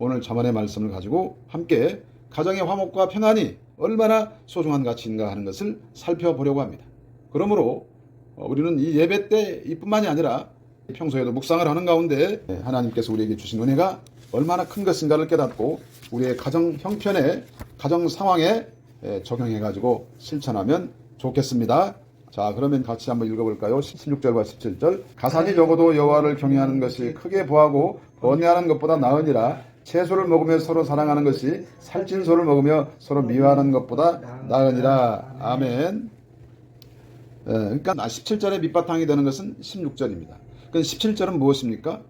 오늘 자만의 말씀을 가지고 함께 가정의 화목과 평안이 얼마나 소중한 가치인가 하는 것을 살펴보려고 합니다. 그러므로 어, 우리는 이 예배 때 이뿐만이 아니라 평소에도 묵상을 하는 가운데 하나님께서 우리에게 주신 은혜가 얼마나 큰 것인가를 깨닫고 우리의 가정 형편에 가정 상황에 에, 적용해 가지고 실천하면 좋겠습니다. 자 그러면 같이 한번 읽어볼까요? 16절과 17절 가산이 적어도 여호와를 경외하는 것이 크게 부하고 번뇌하는 것보다 나으니라 채소를 먹으며 서로 사랑하는 것이 살찐 소를 먹으며 서로 미워하는 것보다 나으니라 아멘 예, 그러니까 17절의 밑바탕이 되는 것은 16절입니다. 그 17절은 무엇입니까?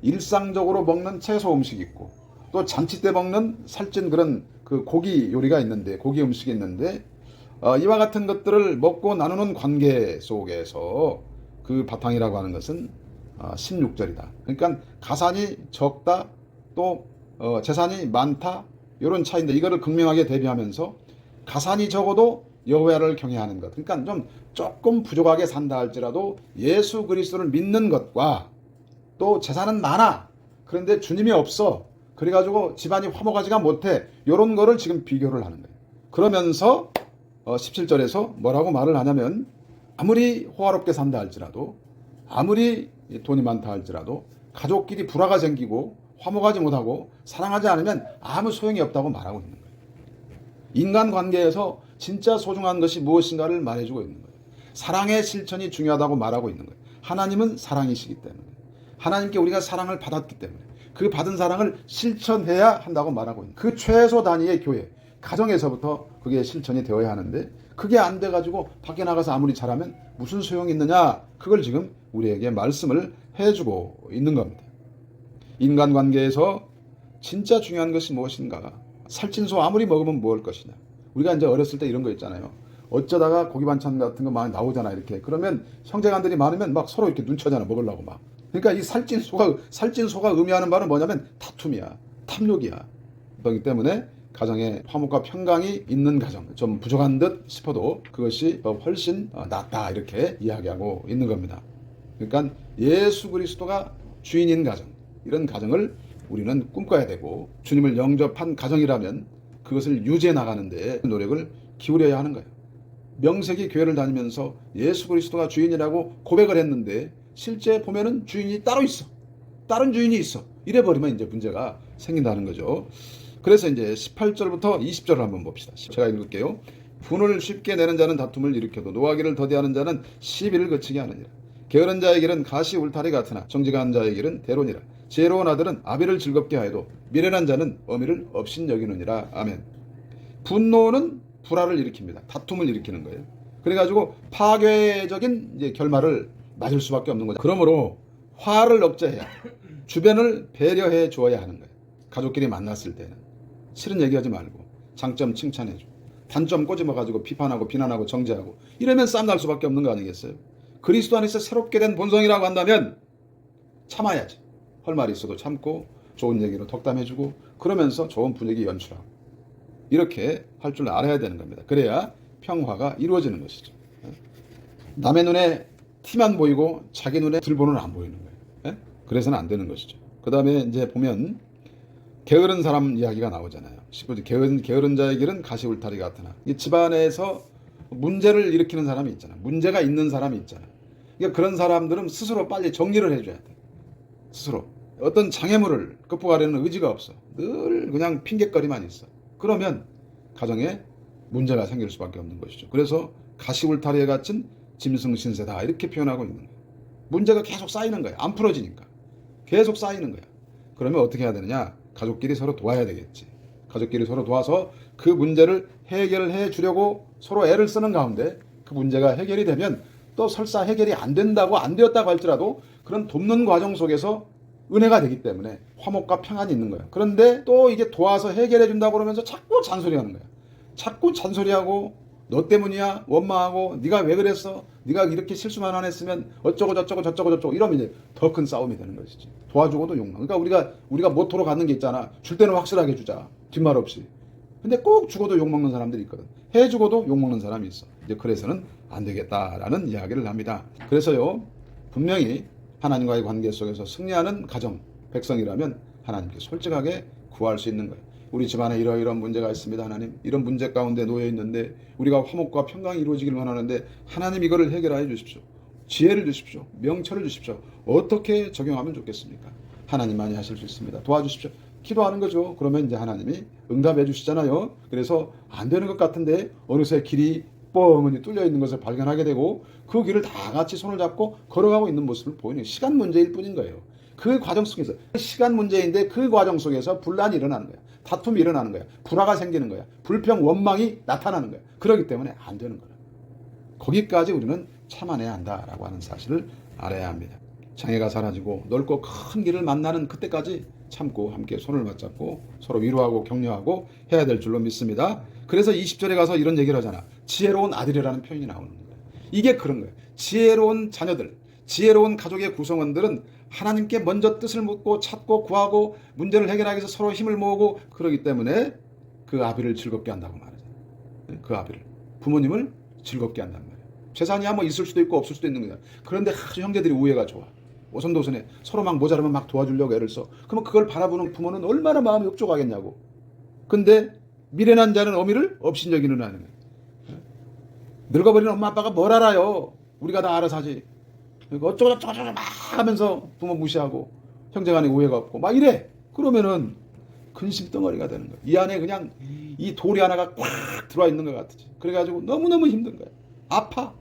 일상적으로 먹는 채소 음식이 있고 또 잔치 때 먹는 살찐 그런 그 고기 요리가 있는데 고기 음식이 있는데 어, 이와 같은 것들을 먹고 나누는 관계 속에서 그 바탕이라고 하는 것은 어, 16절이다. 그러니까 가산이 적다 또 어, 재산이 많다 이런 차이인데 이거를 극명하게 대비하면서 가산이 적어도 여호와를 경외하는 것. 그러니까 좀 조금 부족하게 산다 할지라도 예수 그리스도를 믿는 것과 또 재산은 많아. 그런데 주님이 없어. 그래가지고 집안이 화목하지가 못해. 이런 거를 지금 비교를 하는 거예요. 그러면서 어, 17절에서 뭐라고 말을 하냐면 아무리 호화롭게 산다 할지라도 아무리 돈이 많다 할지라도 가족끼리 불화가 생기고 화목하지 못하고 사랑하지 않으면 아무 소용이 없다고 말하고 있는 거예요. 인간 관계에서 진짜 소중한 것이 무엇인가를 말해주고 있는 거예요. 사랑의 실천이 중요하다고 말하고 있는 거예요. 하나님은 사랑이시기 때문에. 하나님께 우리가 사랑을 받았기 때문에. 그 받은 사랑을 실천해야 한다고 말하고 있는. 그 최소 단위의 교회, 가정에서부터 그게 실천이 되어야 하는데 그게 안 돼가지고 밖에 나가서 아무리 잘하면 무슨 소용이 있느냐? 그걸 지금 우리에게 말씀을 해주고 있는 겁니다. 인간관계에서 진짜 중요한 것이 무엇인가? 살찐 소 아무리 먹으면 무엇 것이냐? 우리가 이제 어렸을 때 이런 거 있잖아요. 어쩌다가 고기 반찬 같은 거 많이 나오잖아 이렇게. 그러면 형제간들이 많으면 막 서로 이렇게 눈쳐잖아 먹으려고 막. 그러니까 이 살찐 소가 살찐 소가 의미하는 바는 뭐냐면 다툼이야, 탐욕이야. 그렇기 때문에 가정에 화목과 평강이 있는 가정 좀 부족한 듯 싶어도 그것이 훨씬 낫다 이렇게 이야기하고 있는 겁니다. 그러니까 예수 그리스도가 주인인 가정 이런 가정을 우리는 꿈꿔야 되고 주님을 영접한 가정이라면 그것을 유지해 나가는데 노력을 기울여야 하는 거예요. 명색이 교회를 다니면서 예수 그리스도가 주인이라고 고백을 했는데 실제 보면은 주인이 따로 있어. 다른 주인이 있어. 이래 버리면 이제 문제가 생긴다는 거죠. 그래서 이제 18절부터 20절을 한번 봅시다. 제가 읽을게요. 분을 쉽게 내는 자는 다툼을 일으켜도 노하기를 더디하는 자는 시비를 그치게 하느니라. 게으른 자의 길은 가시 울타리 같으나 정직한 자의 길은 대론이라. 지혜로운 아들은 아비를 즐겁게 하여도 미련한 자는 어미를 없인 여기느니라. 아멘. 분노는 불화를 일으킵니다. 다툼을 일으키는 거예요. 그래가지고 파괴적인 이제 결말을 맞을 수밖에 없는 거죠. 그러므로 화를 억제해야 주변을 배려해 주어야 하는 거예요. 가족끼리 만났을 때는 싫은 얘기하지 말고 장점 칭찬해줘. 단점 꼬집어가지고 비판하고 비난하고 정죄하고 이러면 싸움 날 수밖에 없는 거 아니겠어요? 그리스도 안에서 새롭게 된 본성이라고 한다면 참아야지. 할 말이 있어도 참고 좋은 얘기로 덕담해주고 그러면서 좋은 분위기 연출하고 이렇게 할 줄 알아야 되는 겁니다. 그래야 평화가 이루어지는 것이죠. 남의 눈에 티만 보이고 자기 눈에 들보는 안 보이는 거예요. 예? 그래서는 안 되는 것이죠. 그 다음에 이제 보면 게으른 사람 이야기가 나오잖아요. 19절 게으른, 게으른 자의 길은 가시 울타리 같으나 이 집안에서 문제를 일으키는 사람이 있잖아. 문제가 있는 사람이 있잖아. 그러니까 그런 사람들은 스스로 빨리 정리를 해줘야 돼. 스스로 어떤 장애물을 극복하려는 의지가 없어. 늘 그냥 핑계거리만 있어. 그러면 가정에 문제가 생길 수밖에 없는 것이죠. 그래서 가시 울타리에 갇힌 짐승신세다 이렇게 표현하고 있는 거예요. 문제가 계속 쌓이는 거야. 안 풀어지니까. 계속 쌓이는 거야. 그러면 어떻게 해야 되느냐? 가족끼리 서로 도와야 되겠지. 가족끼리 서로 도와서 그 문제를 해결해 주려고 서로 애를 쓰는 가운데 그 문제가 해결이 되면 또 설사 해결이 안 된다고 안 되었다고 할지라도 그런 돕는 과정 속에서 은혜가 되기 때문에 화목과 평안이 있는 거예요. 그런데 또 이게 도와서 해결해 준다고 그러면서 자꾸 잔소리하는 거야. 자꾸 잔소리하고 너 때문이야 원망하고 네가 왜 그랬어 네가 이렇게 실수만 안 했으면 어쩌고 저쩌고 저쩌고 저쩌고 이러면 이제 더 큰 싸움이 되는 것이지 도와주고도 욕망. 그러니까 우리가 우리가 모토로 갖는 게 있잖아. 줄 때는 확실하게 주자. 뒷말 없이. 근데 꼭 죽어도 욕먹는 사람들이 있거든. 해주고도 욕먹는 사람이 있어. 이제 그래서는 안 되겠다라는 이야기를 합니다. 그래서요 분명히 하나님과의 관계 속에서 승리하는 가정 백성이라면 하나님께 솔직하게 구할 수 있는 거예요. 우리 집안에 이러이러한 문제가 있습니다. 하나님. 이런 문제 가운데 놓여 있는데 우리가 화목과 평강이 이루어지길 원하는데 하나님 이거를 해결하여 주십시오. 지혜를 주십시오. 명철을 주십시오. 어떻게 적용하면 좋겠습니까? 하나님만이 하실 수 있습니다. 도와주십시오. 기도하는 거죠. 그러면 이제 하나님이 응답해 주시잖아요. 그래서 안 되는 것 같은데 어느새 길이 뻥은이 뚫려 있는 것을 발견하게 되고 그 길을 다 같이 손을 잡고 걸어가고 있는 모습을 보이는 시간 문제일 뿐인 거예요. 그 과정 속에서 시간 문제인데 그 과정 속에서 분란이 일어나는 거야. 다툼이 일어나는 거야. 불화가 생기는 거야. 불평 원망이 나타나는 거야. 그렇기 때문에 안 되는 거야. 거기까지 우리는 참아내야 한다라고 하는 사실을 알아야 합니다. 장애가 사라지고 넓고 큰 길을 만나는 그때까지 참고 함께 손을 맞잡고 서로 위로하고 격려하고 해야 될 줄로 믿습니다. 그래서 20절에 가서 이런 얘기를 하잖아. 지혜로운 아들이라는 표현이 나오는 거예요. 이게 그런 거예요. 지혜로운 자녀들, 지혜로운 가족의 구성원들은 하나님께 먼저 뜻을 묻고 찾고 구하고 문제를 해결하기 위해서 서로 힘을 모으고 그러기 때문에 그 아비를 즐겁게 한다고 말하잖아요. 그 아비를 부모님을 즐겁게 한단 말이에요. 재산이야 뭐 있을 수도 있고 없을 수도 있는 거야. 그런데 아주 형제들이 우애가 좋아. 오선도선에 서로 막 모자라면 막 도와주려고 애를 써. 그러면 그걸 바라보는 부모는 얼마나 마음이 흡족하겠냐고. 근데 미련한 자는 어미를 업신여기는 하는 거예요. 늙어버린 엄마 아빠가 뭘 알아요. 우리가 다 알아서 하지. 그러니까 어쩌고 저쩌고 저쩌고 막 하면서 부모 무시하고 형제 간에 우애가 없고 막 이래. 그러면은 근심 덩어리가 되는 거야. 이 안에 그냥 이 돌이 하나가 꽉 들어와 있는 것 같지. 그래가지고 너무너무 힘든 거야. 아파.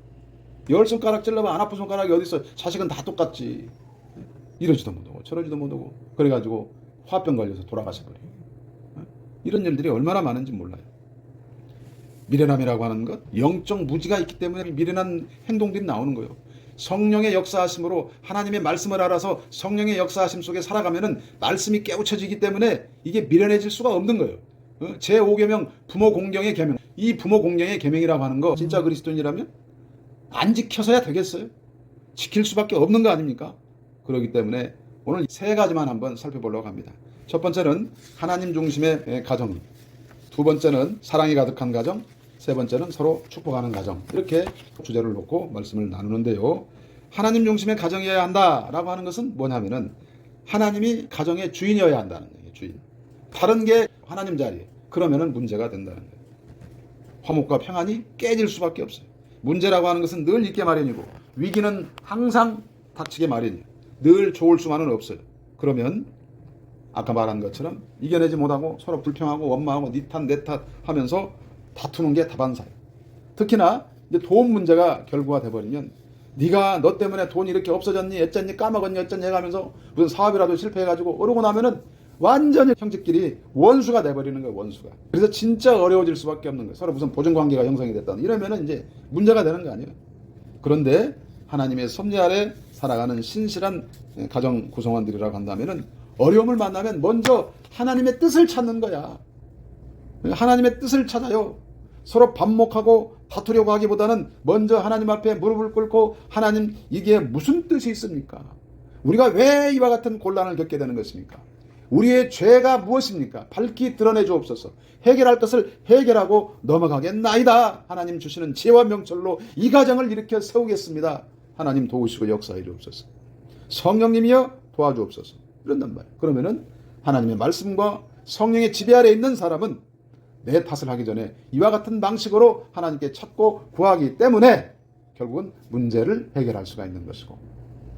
열 손가락 찔러면 안 아픈 손가락이 어디 있어? 자식은 다 똑같지. 이러지도 못하고 저러지도 못하고 그래가지고 화병 걸려서 돌아가셔 버려. 이런 일들이 얼마나 많은지 몰라요. 미련함이라고 하는 것, 영적 무지가 있기 때문에 미련한 행동들이 나오는 거예요. 성령의 역사하심으로 하나님의 말씀을 알아서 성령의 역사하심 속에 살아가면은 말씀이 깨우쳐지기 때문에 이게 미련해질 수가 없는 거예요. 어? 제 5계명 부모 공경의 계명. 이 부모 공경의 계명이라고 하는 거 진짜 그리스도인이라면 안 지켜서야 되겠어요? 지킬 수밖에 없는 거 아닙니까? 그렇기 때문에 오늘 세 가지만 한번 살펴보려고 합니다. 첫 번째는 하나님 중심의 가정. 두 번째는 사랑이 가득한 가정. 세 번째는 서로 축복하는 가정. 이렇게 주제를 놓고 말씀을 나누는데요. 하나님 중심의 가정이어야 한다라고 하는 것은 뭐냐면은 하나님이 가정의 주인이어야 한다는 얘기예요. 주인. 다른 게 하나님 자리에. 그러면은 문제가 된다는 거예요. 화목과 평안이 깨질 수밖에 없어요. 문제라고 하는 것은 늘 있게 마련이고 위기는 항상 닥치게 마련이에요. 늘 좋을 수만은 없어요. 그러면 아까 말한 것처럼 이겨내지 못하고 서로 불평하고 원망하고 니 탓 내 탓 하면서 다투는 게 다반사예요. 특히나 이제 돈 문제가 결부가 돼버리면 네가 너 때문에 돈이 이렇게 없어졌니 어쨌니 까먹었니 어쨌니 해가면서 무슨 사업이라도 실패해가지고 어르고 나면은 완전히 형제끼리 원수가 돼버리는 거예요 원수가. 그래서 진짜 어려워질 수밖에 없는 거예요. 서로 무슨 보증관계가 형성이 됐다 이러면은 이제 문제가 되는 거 아니에요. 그런데 하나님의 섭리 아래 살아가는 신실한 가정 구성원들이라고 한다면은 어려움을 만나면 먼저 하나님의 뜻을 찾는 거야. 하나님의 뜻을 찾아요. 서로 반목하고 다투려고 하기보다는 먼저 하나님 앞에 무릎을 꿇고 하나님 이게 무슨 뜻이 있습니까? 우리가 왜 이와 같은 곤란을 겪게 되는 것입니까? 우리의 죄가 무엇입니까? 밝히 드러내 주옵소서. 해결할 것을 해결하고 넘어가겠나이다. 하나님 주시는 지혜와 명철로 이 가정을 일으켜 세우겠습니다. 하나님 도우시고 역사해 주옵소서. 성령님이여 도와주옵소서. 이런단 말이에요. 그러면은 하나님의 말씀과 성령의 지배 아래 있는 사람은 내 탓을 하기 전에 이와 같은 방식으로 하나님께 찾고 구하기 때문에 결국은 문제를 해결할 수가 있는 것이고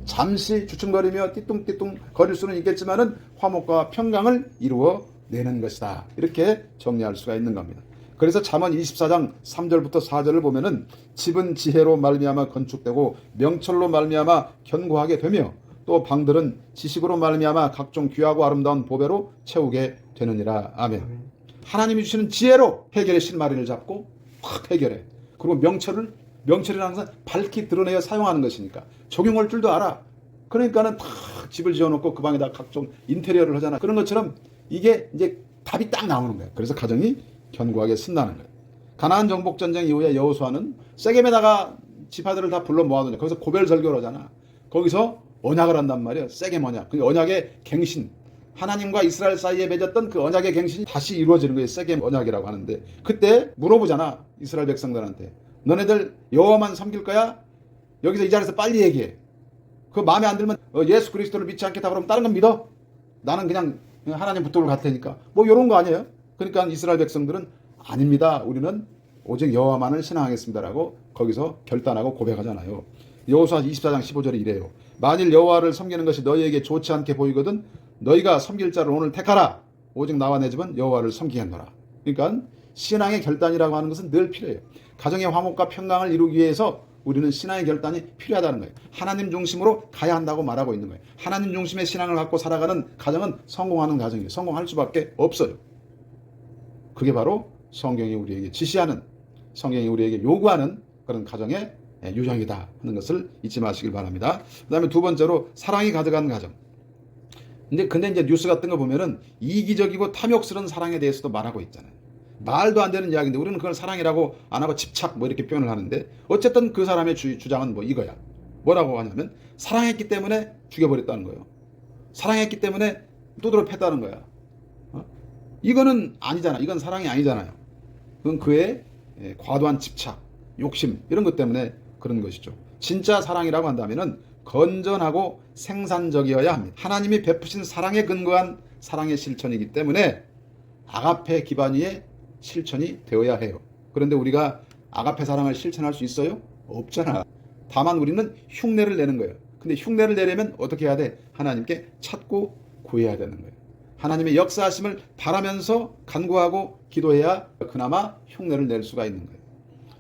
잠시 주춤거리며 띠뚱띠뚱 거릴 수는 있겠지만은 화목과 평강을 이루어 내는 것이다. 이렇게 정리할 수가 있는 겁니다. 그래서 잠언 24장 3절부터 4절을 보면은 집은 지혜로 말미암아 건축되고 명철로 말미암아 견고하게 되며 또 방들은 지식으로 말미암아 각종 귀하고 아름다운 보배로 채우게 되느니라. 아멘. 하나님이 주시는 지혜로 해결의 실마리를 잡고 확 해결해. 그리고 명철을 명철이라는 것은 밝히 드러내어 사용하는 것이니까 적용할 줄도 알아. 그러니까는 탁 집을 지어놓고 그 방에다 각종 인테리어를 하잖아. 그런 것처럼 이게 이제 답이 딱 나오는 거야. 그래서 가정이 견고하게 쓴다는 거야. 가나안 정복 전쟁 이후에 여호수아는 세겜에다가 지파들을 다 불러 모아놓냐. 거기서 고별 설교를 하잖아. 거기서 언약을 한단 말이야. 세겜 언약. 그 언약의 갱신. 하나님과 이스라엘 사이에 맺었던 그 언약의 갱신이 다시 이루어지는 거예요. 세겜 언약이라고 하는데 그때 물어보잖아. 이스라엘 백성들한테. 너네들 여호와만 섬길 거야? 여기서 이 자리에서 빨리 얘기해. 그 마음에 안 들면 어, 예수 그리스도를 믿지 않겠다 그러면 다른 건 믿어? 나는 그냥 하나님 붙들고 갈 테니까 뭐 이런 거 아니에요? 그러니까 이스라엘 백성들은 아닙니다. 우리는 오직 여호와만을 신앙하겠습니다라고 거기서 결단하고 고백하잖아요. 여호수아 24장 15절에 이래요. 만일 여호와를 섬기는 것이 너희에게 좋지 않게 보이거든 너희가 섬길 자를 오늘 택하라. 오직 나와 내 집은 여호와를 섬기겠노라. 그러니까 신앙의 결단이라고 하는 것은 늘 필요해요. 가정의 화목과 평강을 이루기 위해서 우리는 신앙의 결단이 필요하다는 거예요. 하나님 중심으로 가야 한다고 말하고 있는 거예요. 하나님 중심의 신앙을 갖고 살아가는 가정은 성공하는 가정이에요. 성공할 수밖에 없어요. 그게 바로 성경이 우리에게 지시하는 성경이 우리에게 요구하는 그런 가정의 유형이다 하는 것을 잊지 마시길 바랍니다. 그 다음에 두 번째로 사랑이 가득한 가정. 근데 근데 이제 뉴스 같은 거 보면은 이기적이고 탐욕스러운 사랑에 대해서도 말하고 있잖아요. 말도 안 되는 이야기인데 우리는 그걸 사랑이라고 안 하고 집착 뭐 이렇게 표현을 하는데 어쨌든 그 사람의 주, 주장은 뭐 이거야. 뭐라고 하냐면 사랑했기 때문에 죽여버렸다는 거예요. 사랑했기 때문에 두드러 팼다는 거야. 어? 이거는 아니잖아. 이건 사랑이 아니잖아요. 그건 그의 예, 과도한 집착, 욕심 이런 것 때문에 그런 것이죠. 진짜 사랑이라고 한다면은 건전하고 생산적이어야 합니다. 하나님이 베푸신 사랑에 근거한 사랑의 실천이기 때문에 아가페 기반 위에 실천이 되어야 해요. 그런데 우리가 아가페 사랑을 실천할 수 있어요? 없잖아. 다만 우리는 흉내를 내는 거예요. 근데 흉내를 내려면 어떻게 해야 돼? 하나님께 찾고 구해야 되는 거예요. 하나님의 역사하심을 바라면서 간구하고 기도해야 그나마 흉내를 낼 수가 있는 거예요.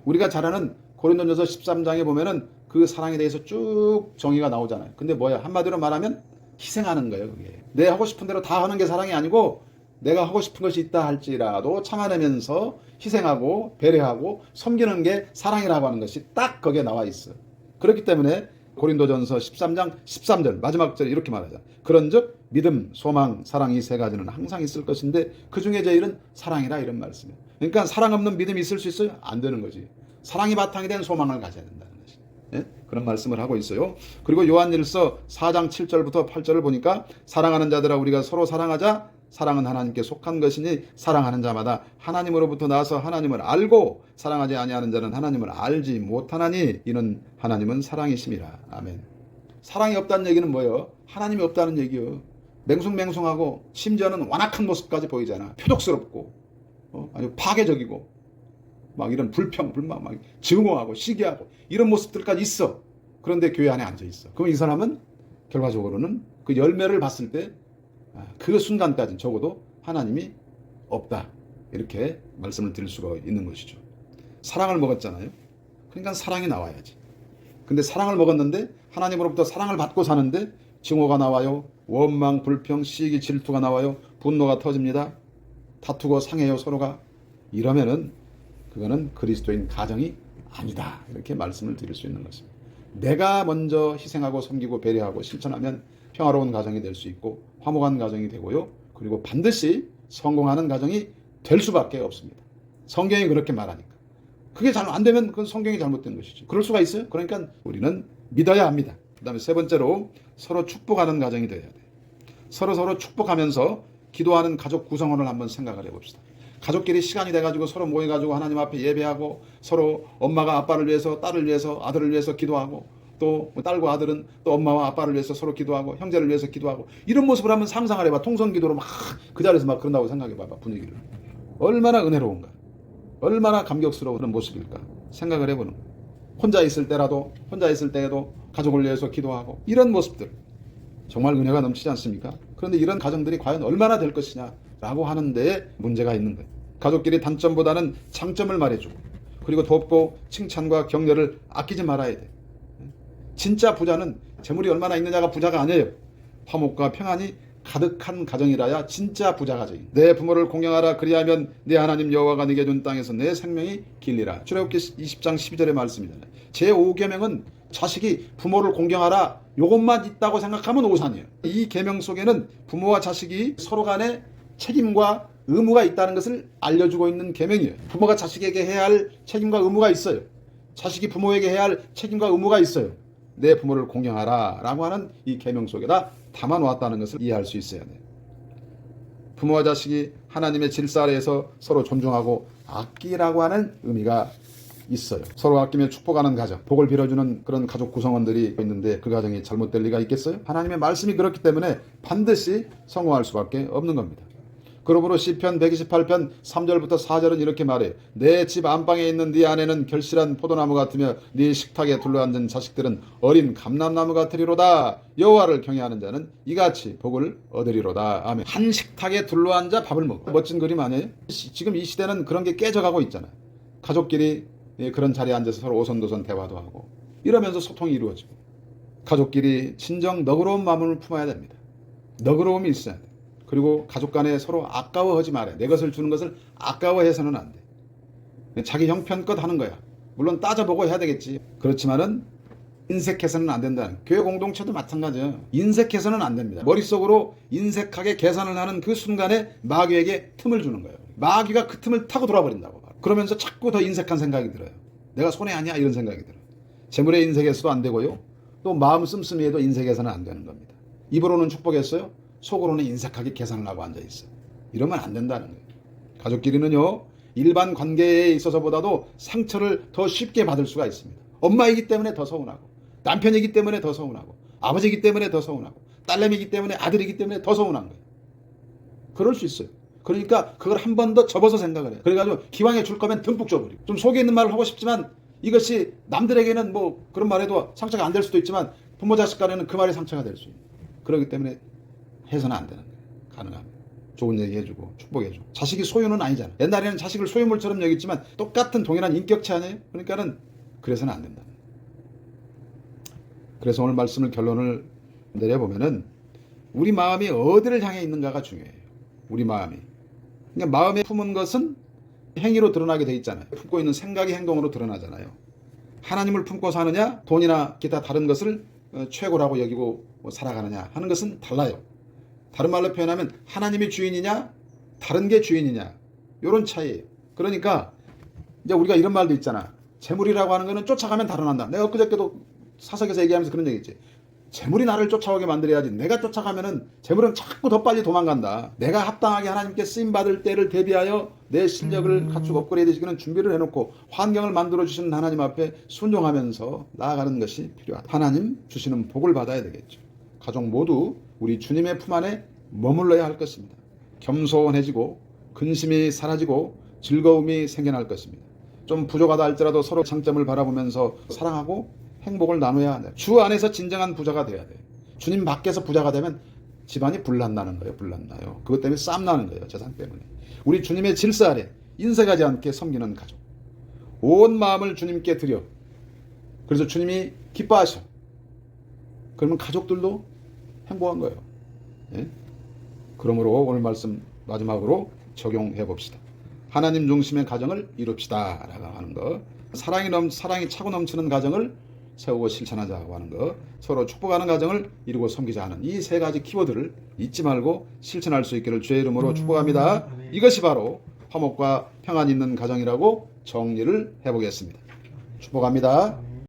우리가 잘 아는 고린도전서 13장에 보면은 그 사랑에 대해서 쭉 정의가 나오잖아요. 근데 뭐야? 한마디로 말하면 희생하는 거예요, 그게. 내 하고 싶은 대로 다 하는 게 사랑이 아니고 내가 하고 싶은 것이 있다 할지라도 참아내면서 희생하고 배려하고 섬기는 게 사랑이라고 하는 것이 딱 거기에 나와 있어. 그렇기 때문에 고린도전서 13장 13절 마지막 절에 이렇게 말하자. 그런즉 믿음, 소망, 사랑 이 세 가지는 항상 있을 것인데 그 중에 제일은 사랑이라 이런 말씀이에요. 그러니까 사랑 없는 믿음이 있을 수 있어요? 안 되는 거지. 사랑이 바탕이 된 소망을 가져야 된다는 것이. 예? 그런 말씀을 하고 있어요. 그리고 요한일서 4장 7절부터 8절을 보니까 사랑하는 자들아 우리가 서로 사랑하자 사랑은 하나님께 속한 것이니 사랑하는 자마다 하나님으로부터 나서 하나님을 알고 사랑하지 아니하는 자는 하나님을 알지 못하나니 이는 하나님은 사랑이심이라. 아멘. 사랑이 없다는 얘기는 뭐예요? 하나님이 없다는 얘기요. 맹숭맹숭하고 심지어는 완악한 모습까지 보이잖아. 표독스럽고 어? 아주 파괴적이고 막 이런 불평, 불만, 막 증오하고 시기하고 이런 모습들까지 있어. 그런데 교회 안에 앉아 있어. 그럼 이 사람은 결과적으로는 그 열매를 봤을 때 그 순간까지 적어도 하나님이 없다. 이렇게 말씀을 드릴 수가 있는 것이죠. 사랑을 먹었잖아요. 그러니까 사랑이 나와야지. 근데 사랑을 먹었는데 하나님으로부터 사랑을 받고 사는데 증오가 나와요. 원망, 불평, 시기, 질투가 나와요. 분노가 터집니다. 다투고 상해요, 서로가. 이러면은 그거는 그리스도인 가정이 아니다. 이렇게 말씀을 드릴 수 있는 것입니다. 내가 먼저 희생하고 섬기고 배려하고 실천하면 평화로운 가정이 될 수 있고 화목한 가정이 되고요. 그리고 반드시 성공하는 가정이 될 수밖에 없습니다. 성경이 그렇게 말하니까. 그게 잘 안 되면 그건 성경이 잘못된 것이지. 그럴 수가 있어요. 그러니까 우리는 믿어야 합니다. 그 다음에 세 번째로 서로 축복하는 가정이 되어야 돼. 서로 서로 축복하면서 기도하는 가족 구성원을 한번 생각을 해봅시다. 가족끼리 시간이 돼가지고 서로 모여가지고 하나님 앞에 예배하고 서로 엄마가 아빠를 위해서 딸을 위해서 아들을 위해서 기도하고 또 딸과 아들은 또 엄마와 아빠를 위해서 서로 기도하고 형제를 위해서 기도하고 이런 모습을 한번 상상을 해봐 통성 기도로 막 그 자리에서 막 그런다고 생각해봐봐 분위기를 얼마나 은혜로운가 얼마나 감격스러운 모습일까 생각을 해보는 거야. 혼자 있을 때라도 혼자 있을 때에도 가족을 위해서 기도하고 이런 모습들 정말 은혜가 넘치지 않습니까? 그런데 이런 가정들이 과연 얼마나 될 것이냐라고 하는 데에 문제가 있는 거예요. 가족끼리 단점보다는 장점을 말해주고 그리고 돕고 칭찬과 격려를 아끼지 말아야 돼. 진짜 부자는 재물이 얼마나 있느냐가 부자가 아니에요. 화목과 평안이 가득한 가정이라야 진짜 부자 가정이. 내 부모를 공경하라 그리하면 내 하나님 여호와가 네게 준 땅에서 내 생명이 길리라. 출애굽기 20장 12절의 말씀이잖아요. 제 5계명은 자식이 부모를 공경하라 요것만 있다고 생각하면 오산이에요. 이 계명 속에는 부모와 자식이 서로 간에 책임과 의무가 있다는 것을 알려주고 있는 계명이에요. 부모가 자식에게 해야 할 책임과 의무가 있어요. 자식이 부모에게 해야 할 책임과 의무가 있어요. 내 부모를 공경하라 라고 하는 이 계명 속에다 담아 놓았다는 것을 이해할 수 있어야 돼요. 부모와 자식이 하나님의 질서 아래에서 서로 존중하고 아끼라고 하는 의미가 있어요. 서로 아끼며 축복하는 가정, 복을 빌어주는 그런 가족 구성원들이 있는데 그 가정이 잘못될 리가 있겠어요? 하나님의 말씀이 그렇기 때문에 반드시 성공할 수밖에 없는 겁니다. 그러므로 시편 128편 3절부터 4절은 이렇게 말해요. 내집 안방에 있는 네 아내는 결실한 포도나무 같으며 네 식탁에 둘러앉은 자식들은 어린 감람나무 같으리로다. 여호와를 경외하는 자는 이같이 복을 얻으리로다. 아멘. 한 식탁에 둘러앉아 밥을 먹어. 멋진 그림 아니에요? 시- 지금 이 시대는 그런 게 깨져가고 있잖아요. 가족끼리 예, 그런 자리에 앉아서 서로 오손도손 대화도 하고 이러면서 소통이 이루어지고 가족끼리 친정 너그러운 마음을 품어야 됩니다. 너그러움이 있어야 돼. 그리고 가족 간에 서로 아까워하지 말아요. 내 것을 주는 것을 아까워해서는 안 돼. 자기 형편껏 하는 거야. 물론 따져보고 해야 되겠지. 그렇지만은 인색해서는 안 된다는. 교회 공동체도 마찬가지예요. 인색해서는 안 됩니다. 머릿속으로 인색하게 계산을 하는 그 순간에 마귀에게 틈을 주는 거예요. 마귀가 그 틈을 타고 돌아버린다고. 그러면서 자꾸 더 인색한 생각이 들어요. 내가 손해 아니야 이런 생각이 들어요. 재물의 인색에서도 안 되고요. 또 마음 씀씀이에도 인색해서는 안 되는 겁니다. 입으로는 축복했어요. 속으로는 인색하게 계산을 하고 앉아 있어요. 이러면 안 된다는 거예요. 가족끼리는요. 일반 관계에 있어서보다도 상처를 더 쉽게 받을 수가 있습니다. 엄마이기 때문에 더 서운하고 남편이기 때문에 더 서운하고 아버지이기 때문에 더 서운하고 딸내미이기 때문에 아들이기 때문에 더 서운한 거예요. 그럴 수 있어요. 그러니까 그걸 한 번 더 접어서 생각을 해요. 그래가지고 기왕에 줄 거면 듬뿍 줘버리고 좀 속에 있는 말을 하고 싶지만 이것이 남들에게는 뭐 그런 말해도 상처가 안 될 수도 있지만 부모 자식 간에는 그 말이 상처가 될 수 있는 그렇기 때문에 해서는 안 되는 거예요. 가능하면. 좋은 얘기 해주고 축복해주고 자식이 소유는 아니잖아. 옛날에는 자식을 소유물처럼 여겼지만 똑같은 동일한 인격체 아니에요? 그러니까는 그래서는 안 된다. 그래서 오늘 말씀을 결론을 내려보면은 우리 마음이 어디를 향해 있는가가 중요해요. 우리 마음이. 그러니까 마음에 품은 것은 행위로 드러나게 돼 있잖아요. 품고 있는 생각이 행동으로 드러나잖아요. 하나님을 품고 사느냐, 돈이나 기타 다른 것을 어, 최고라고 여기고 뭐 살아가느냐 하는 것은 달라요. 다른 말로 표현하면 하나님이 주인이냐, 다른 게 주인이냐, 요런 차이예요. 그러니까 이제 우리가 이런 말도 있잖아. 재물이라고 하는 거는 쫓아가면 달아난다. 내가 엊그저께도 사석에서 얘기하면서 그런 얘기 했지. 재물이 나를 쫓아오게 만들어야지. 내가 쫓아가면은 재물은 자꾸 더 빨리 도망간다. 내가 합당하게 하나님께 쓰임 받을 때를 대비하여 내 실력을 갖추고 업그레이드 시키는 준비를 해놓고 환경을 만들어 주시는 하나님 앞에 순종하면서 나아가는 것이 필요하다. 하나님 주시는 복을 받아야 되겠죠. 가족 모두 우리 주님의 품 안에 머물러야 할 것입니다. 겸손해지고 근심이 사라지고 즐거움이 생겨날 것입니다. 좀 부족하다 할지라도 서로 장점을 바라보면서 사랑하고 행복을 나눠야 한다. 주 안에서 진정한 부자가 돼야 돼. 주님 밖에서 부자가 되면 집안이 불난나는 거예요. 불난나요. 그것 때문에 쌈 나는 거예요. 재산 때문에. 우리 주님의 질서 아래 인색하지 않게 섬기는 가족. 온 마음을 주님께 드려. 그래서 주님이 기뻐하셔. 그러면 가족들도 행복한 거예요. 예? 그러므로 오늘 말씀 마지막으로 적용해 봅시다. 하나님 중심의 가정을 이룹시다. 라고 하는 거. 사랑이 넘, 사랑이 차고 넘치는 가정을 세우고 실천하자고 하는 거. 서로 축복하는 가정을 이루고 섬기자 하는 이 세 가지 키워드를 잊지 말고 실천할 수 있기를 주의 이름으로 축복합니다. 아멘. 이것이 바로 화목과 평안 있는 가정이라고 정리를 해보겠습니다. 축복합니다.